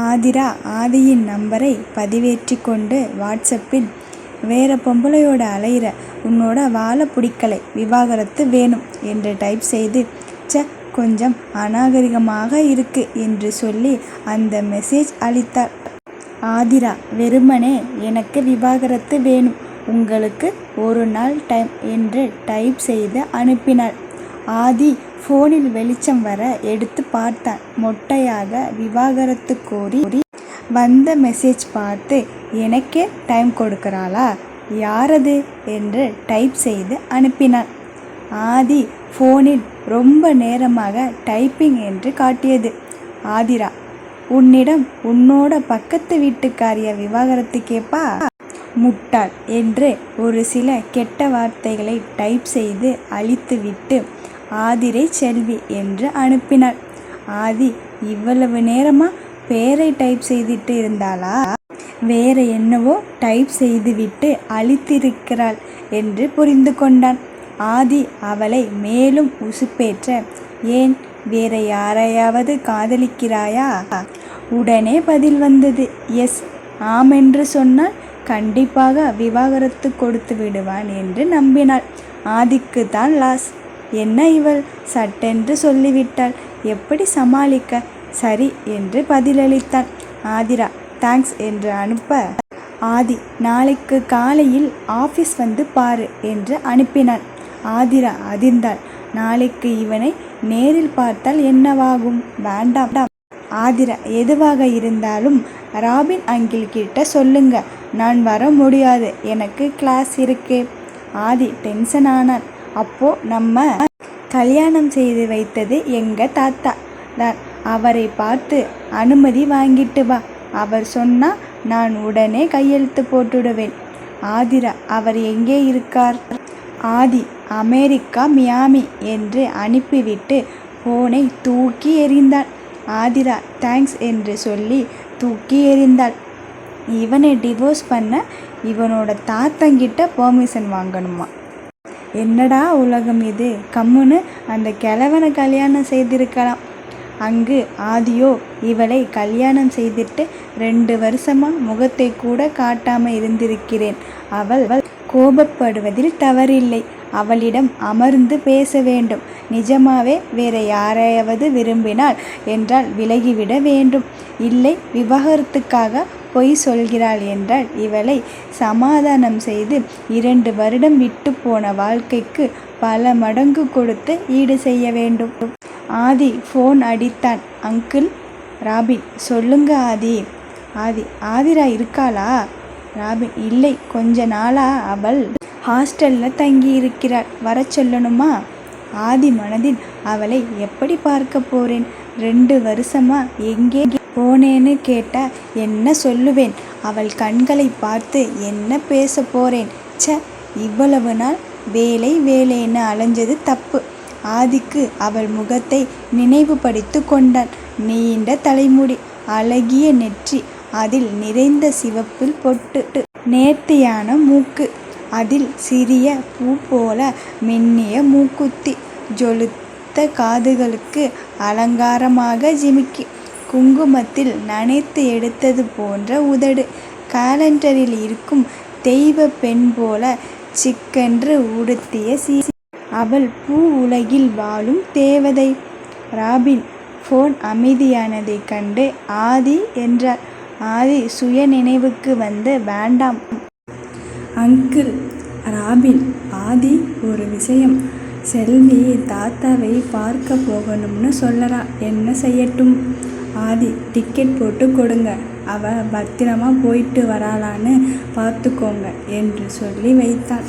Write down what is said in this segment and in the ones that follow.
ஆதிரா ஆதியின் நம்பரை பதிவேற்றி கொண்டு வாட்ஸ்அப்பில் வேற பொம்பளையோட அலையிற உன்னோட வாழ பிடிக்கலை விவாகரத்து வேணும் என்று டைப் செய்து ச்ச கொஞ்சம் அநாகரிகமாக இருக்கு என்று சொல்லி அந்த மெசேஜ் அளித்தார் ஆதிரா வெறுமனே எனக்கு விவாகரத்து வேணும். உங்களுக்கு ஒரு நாள் டைம் என்று டைப் செய்து அனுப்பினாள். ஆதி ஃபோனில் வெளிச்சம் வர எடுத்து பார்த்தான். மொட்டையாக விவாகரத்து கோரி வந்த மெசேஜ் பார்த்து எனக்கே டைம் கொடுக்கிறாளா? யாரது? என்று டைப் செய்து அனுப்பினான். ஆதி ஃபோனில் ரொம்ப நேரமாக டைப்பிங் என்று காட்டியது. ஆதிரா உன்னிடம் உன்னோட பக்கத்து வீட்டுக்காரிய விவாகரத்து கேப்பா? முட்டாள் என்று ஒரு சில கெட்ட வார்த்தைகளை டைப் செய்து அழித்துவிட்டு ஆதிரை செல்வி என்று அனுப்பினாள். ஆதி இவ்வளவு நேரமா பேரை டைப் செய்துட்டு இருந்தாளா? வேற என்னவோ டைப் செய்துவிட்டு அழித்திருக்கிறாள் என்று புரிந்து கொண்டான். ஆதி அவளை மேலும் உசுப்பேற்ற ஏன் வேற யாரையாவது காதலிக்கிறாயா? உடனே பதில் வந்தது. எஸ் ஆம் என்று சொன்னால் கண்டிப்பாக விவாகரத்து கொடுத்து விடுவான் என்று நம்பினாள். ஆதிக்கு தான் லாஸ். என்ன இவள்? சட்டென்று சொல்லிவிட்டாள். எப்படி சமாளிக்க? சரி என்று பதிலளித்தான் ஆதிரா தேங்க்ஸ் என்று அனுப்ப. ஆதி நாளைக்கு காலையில் ஆஃபீஸ் வந்து பாரு என்று அனுப்பினான் ஆதிரா அதிர்ந்தாள். நாளைக்கு இவனை நேரில் பார்த்தால் என்னவாகும்? வேண்டாம். ஆதிரா எதுவாக இருந்தாலும் ராபின் அங்கிள் கிட்ட சொல்லுங்க. நான் வர முடியாது. எனக்கு கிளாஸ் இருக்கு. ஆதி டென்ஷன் ஆனான் அப்போது நம்ம கல்யாணம் செய்து வைத்தது எங்கள் தாத்தா. தான் அவரை பார்த்து அனுமதி வாங்கிட்டு வா. அவர் சொன்னால் நான் உடனே கையெழுத்து போட்டுடுவேன். ஆதிரா அவர் எங்கே இருக்கார்? ஆதி அமெரிக்கா மியாமி என்று அனுப்பிவிட்டு போனை தூக்கி எறிந்தான் ஆதிரா தேங்க்ஸ் என்று சொல்லி தூக்கி எறிந்தாள். இவனை டிவோர்ஸ் பண்ண இவனோட தாத்தங்கிட்ட பர்மிஷன் வாங்கணுமா? என்னடா உலகம் இது? கம்முன்னு அந்த கிழவனை கல்யாணம் செய்திருக்கலாம். அங்கு ஆதியோ இவளை கல்யாணம் செய்துட்டு ரெண்டு வருஷமா முகத்தை கூட காட்டாம இருந்திருக்கிறேன். அவள் கோபப்படுவதில் தவறில்லை. அவளிடம் அமர்ந்து பேச வேண்டும். நிஜமாவே வேற யாரையாவது விரும்பினாள் என்றால் விலகிவிட வேண்டும். இல்லை விவாகரத்துக்காக பொய் சொல்கிறாள் என்றால் இவளை சமாதானம் செய்து இரண்டு வருடம் விட்டு போன வாழ்க்கைக்கு பல மடங்கு கொடுத்து ஈடு செய்ய வேண்டும். ஆதி ஃபோன் அடித்தான். அங்கிள் ராபின் சொல்லுங்க ஆதி. ஆதி ஆதிரா இருக்காளா? ராபின் இல்லை கொஞ்ச நாளா அவள் ஹாஸ்டலில் தங்கி இருக்கிறாள் வர சொல்லணுமா? ஆதி மனதில் அவளை எப்படி பார்க்க போறேன்? ரெண்டு வருஷமா எங்கே போனேன்னு கேட்டா என்ன சொல்லுவேன்? அவள் கண்களை பார்த்து என்ன பேச போறேன்? ச்ச இவ்வளவு நாள் வேலை வேலைன்னு அலைஞ்சது தப்பு. ஆதிக்கு அவள் முகத்தை நினைவுபடுத்து கொண்டான். நீண்ட தலைமுடி அழகிய நெற்றி அதில் நிறைந்த சிவப்பில் பொட்டு நேர்த்தியான மூக்கு அதில் சிறிய பூ போல மென்னிய மூக்குத்தி ஜொலுத்து காதுகளுக்கு அலங்காரமாக ஜிமிக்கி. குங்குமத்தில் நனைத்து எடுத்தது போன்ற உதடு. காலண்டரில் இருக்கும் தெய்வ பெண் போல சிக்கென்று உடுத்திய சீ அவள் பூ உலகில் வாழும் தேவதை. ராபின் ஃபோன் அமைதியானதைக் கண்டு ஆதி என்றார் ஆதி சுய நினைவுக்கு வந்து வேண்டாம். அங்கிள் ராபின் ஆதி ஒரு விஷயம். செல்வி தாத்தாவை பார்க்க போகணும்னு சொல்லறா. என்ன செய்யட்டும்? ஆதி டிக்கெட் போட்டு கொடுங்க. அவ பத்திரமா போயிட்டு வராளான்னு பார்த்துக்கோங்க என்று சொல்லி வைத்தான்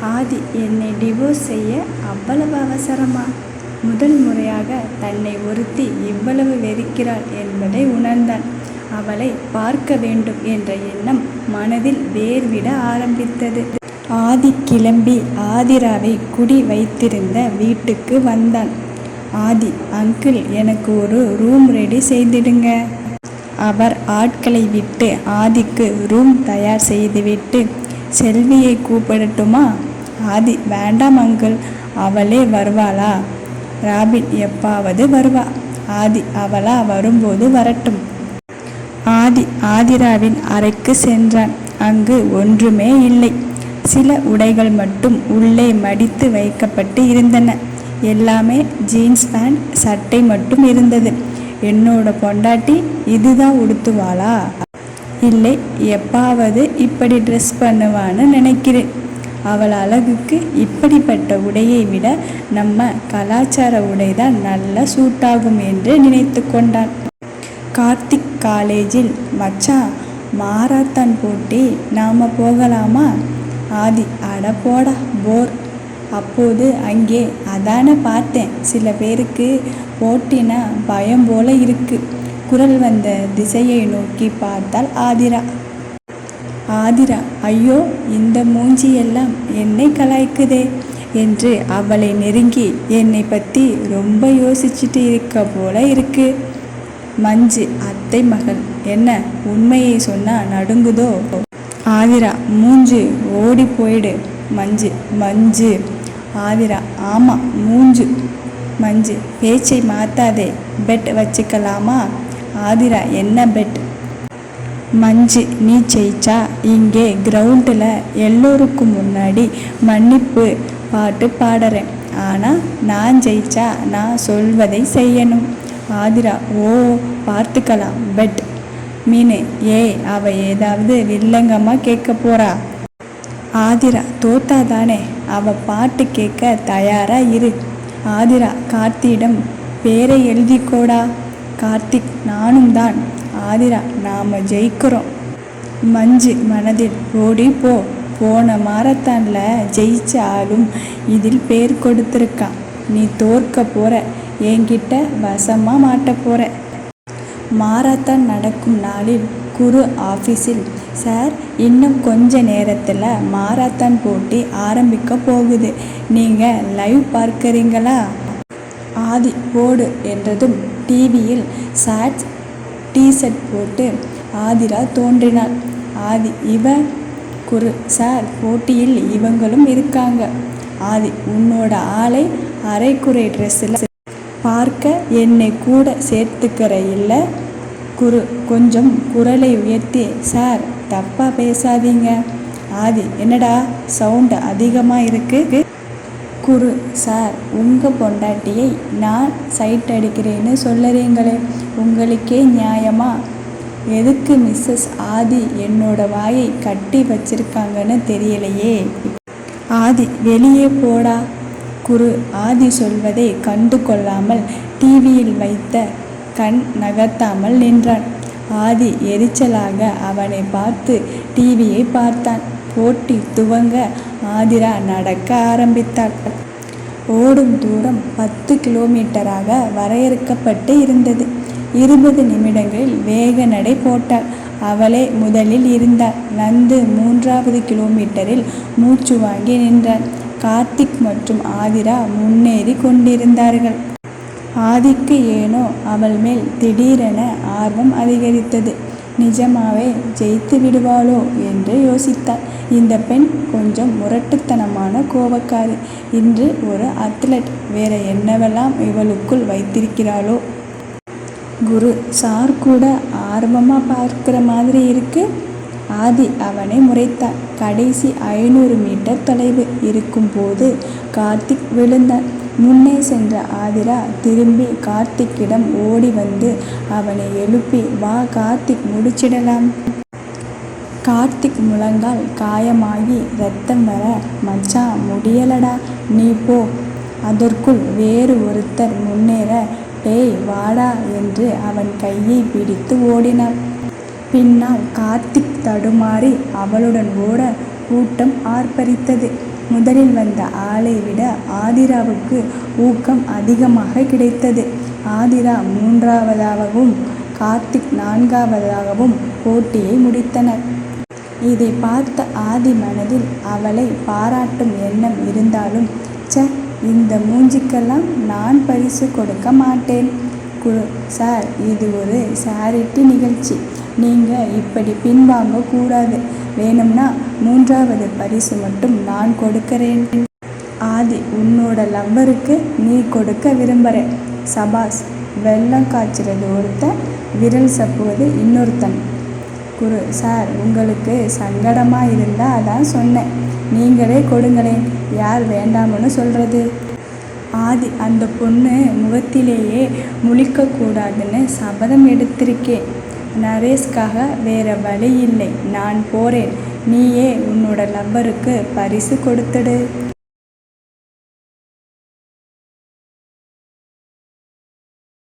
ஆதி என்னை டிவோர்ஸ் செய்ய அவ்வளவு அவசரமா? முதல் முறையாக தன்னை ஒருத்தி இவ்வளவு வெறுக்கிறாள் என்பதை உணர்ந்தான். அவளை பார்க்க வேண்டும் என்ற எண்ணம் மனதில் வேர்விட ஆரம்பித்தது. ஆதி கிளம்பி ஆதிராவை குடி வைத்திருந்த வீட்டுக்கு வந்தான். ஆதி அங்கிள் எனக்கு ஒரு ரூம் ரெடி செய்திடுங்க. அவர் ஆட்களை விட்டு ஆதிக்கு ரூம் தயார் செய்துவிட்டு செல்வியை கூப்பிடட்டுமா? ஆதி வேண்டாம் அங்கிள் அவளே வருவாளா? ராபின் எப்பாவது வருவா. ஆதி அவளா வரும்போது வரட்டும். ஆதி ஆதிராவின் அறைக்கு சென்றான். அங்கு ஒன்றுமே இல்லை. சில உடைகள் மட்டும் உள்ளே மடித்து வைக்கப்பட்டு இருந்தன. எல்லாமே ஜீன்ஸ் பேண்ட் சட்டை மட்டும் இருந்தது. என்னோட பொண்டாட்டி இதுதான் உடுத்துவாளா? இல்லை எப்பாவது இப்படி ட்ரெஸ் பண்ணுவான்னு நினைக்கிறேன். அவள் அழகுக்கு இப்படிப்பட்ட உடையை விட நம்ம கலாச்சார உடைதான் நல்லா சூட்டாகும் என்று நினைத்து கொண்டான் கார்த்திக் காலேஜில் மச்சான் மாராத்தான் போட்டி நாம் போகலாமா? ஆதி. அட போடா போர். அப்போது அங்கே அதான பார்த்தேன். சில பேருக்கு போட்டினா பயம் போல இருக்கு. குரல் வந்த திசையை நோக்கி பார்த்தால் ஆதிரா. ஆதிரா ஐயோ இந்த மூஞ்சியெல்லாம் என்னை கலாய்க்குதே என்று அவளை நெருங்கி என்னை பற்றி ரொம்ப யோசிச்சுட்டு இருக்க போல இருக்கு. மஞ்சு அத்தை மகள் என்ன உண்மையை சொன்னால் நடுங்குதோ? ஆதிரா மூஞ்சு ஓடி போயிடு. மஞ்சு மஞ்சு. ஆதிரா ஆமாம் மூஞ்சு. மஞ்சு பேச்சை மாற்றாதே பெட் வச்சுக்கலாமா? ஆதிரா என்ன பெட்? மஞ்சு நீ ஜெயிச்சா? இங்கே கிரவுண்டில் எல்லோருக்கும் முன்னாடி மன்னிப்பு பாட்டு பாடுறேன். ஆனால் நான் ஜெயிச்சா நான் சொல்வதை செய்யணும். ஆதிரா ஓ பார்த்துக்கலாம். பெட். மீனு ஏய் அவ ஏதாவது வில்லங்கமாக கேட்க போறா? ஆதிரா தோத்தாதானே? அவ பாட்டு கேட்க தயாரா இரு. ஆதிரா கார்த்தியிடம் பேரை எழுதிக்கோடா. கார்த்திக் நானும் தான். ஆதிரா நாம ஜெயிக்கிறோம். மஞ்சு மனதில் ஓடி போ. போன மாரத்தானில் ஜெயிச்ச ஆளும் இதில் பேர் கொடுத்துருக்கான். நீ தோற்க போற. என்கிட்ட வசமாக மாட்ட போற. மாரத்தான் நடக்கும் நாளில் குரு ஆஃபீஸில் சார் இன்னும் கொஞ்ச நேரத்தில் மாரத்தான் போட்டி ஆரம்பிக்க போகுது. நீங்கள் லைவ் பார்க்குறீங்களா? ஆதி போடு என்றதும் டிவியில் ஷார்ட்ஸ் டீஷர்ட் போட்டு ஆதிரா தோன்றினாள். ஆதி இவன் குரு சார் போட்டியில் இவங்களும் இருக்காங்க. ஆதி உன்னோட ஆளை அரைக்குறை ட்ரெஸ்ஸில் பார்க்க என்னை கூட சேர்த்துக்கிற இல்லை. குரு கொஞ்சம் குரலை உயர்த்தி சார் தப்பாக பேசாதீங்க. ஆதி என்னடா சவுண்டு அதிகமாக இருக்குது குரு சார் உங்கள் பொண்டாட்டியை நான் சைட் அடிக்கிறேன்னு சொல்லுறீங்களே உங்களுக்கே நியாயமா? எதுக்கு மிஸ்ஸஸ் ஆதி என்னோட வாயை கட்டி வச்சிருக்காங்கன்னு தெரியலையே. ஆதி வெளியே போடா. குரு ஆதி சொல்வதை கண்டு கொள்ளாமல் டிவியில் வைத்த கண் நகர்த்தாமல் நின்றான். ஆதி எரிச்சலாக அவனை பார்த்து டிவியை பார்த்தான். போட்டி துவங்க ஆதிரா நடக்க ஆரம்பித்தாள். ஓடும் தூரம் பத்து கிலோமீட்டராக வரையறுக்கப்பட்டு இருந்தது. இருபது நிமிடங்களில் வேக நடை போட்டாள். அவளே முதலில் இருந்தாள். நந்து மூன்றாவது கிலோமீட்டரில் மூச்சு வாங்கி நின்றான். கார்த்திக் மற்றும் ஆதிரா முன்னேறி கொண்டிருந்தார்கள். ஆதிக்கு ஏனோ அவள் மேல் திடீரென ஆர்வம் அதிகரித்தது. நிஜமாவே ஜெயித்து விடுவாளோ? என்று யோசித்தாள். இந்த பெண் கொஞ்சம் முரட்டுத்தனமான கோபக்காரி. இன்று ஒரு அத்லட். வேற என்னவெல்லாம் இவளுக்குள் வைத்திருக்கிறாளோ? குரு சார் கூட ஆர்வமாக பார்க்குற மாதிரி இருக்குது ஆதி அவனை முறைத்தான் கடைசி ஐநூறு மீட்டர் தொலைவு இருக்கும்போது கார்த்திக் விழுந்தான் முன்னே சென்ற ஆதிரா திரும்பி கார்த்திக்கிடம் ஓடி வந்து அவனை எழுப்பி வா கார்த்திக் முடிச்சிடலாம். கார்த்திக் முழங்கால் காயமாகி ரத்தம் வர மச்சான் முடியலடா நீ போ. அதற்குள் வேறு ஒருத்தர் முன்னேற டேய் வாடா என்று அவன் கையை பிடித்து ஓடினாள் பின்னால் கார்த்திக் தடுமாறி அவளுடன் ஓட கூட்டம் ஆர்ப்பரித்தது. முதலில் வந்த ஆளை விட ஆதிராவுக்கு ஊக்கம் அதிகமாக கிடைத்தது. ஆதிரா மூன்றாவதாகவும் கார்த்திக் நான்காவதாகவும் போட்டியை முடித்தனர். இதை பார்த்த ஆதி மனதில் அவளை பாராட்டும் எண்ணம் இருந்தாலும் ச இந்த மூஞ்சிக்கெல்லாம் நான் பரிசு கொடுக்க மாட்டேன். குழு சார் இது ஒரு சாரிட்டி நிகழ்ச்சி. நீங்கள் இப்படி பின்வாங்க கூடாது வேணும்னா மூன்றாவது பரிசு மட்டும் நான் கொடுக்கிறேன். ஆதி உன்னோட லவ்வருக்கு நீ கொடுக்க விரும்புகிற சபாஸ் வெள்ளம் காய்ச்சிறது ஒருத்தன் விரல் சப்புவது இன்னொருத்தன். குரு சார் உங்களுக்கு சங்கடமாக இருந்தால் அதான் சொன்னேன். நீங்களே கொடுங்களேன். யார் வேண்டாம்னு சொல்கிறது ஆதி அந்த பொண்ணு முகத்திலேயே முழிக்கக்கூடாதுன்னு சபதம் எடுத்திருக்கேன். நரேஷ்காக வேறு வழி இல்லை நான் போகிறேன் நீயே உன்னோட லவ்வருக்கு பரிசு கொடுத்துடு.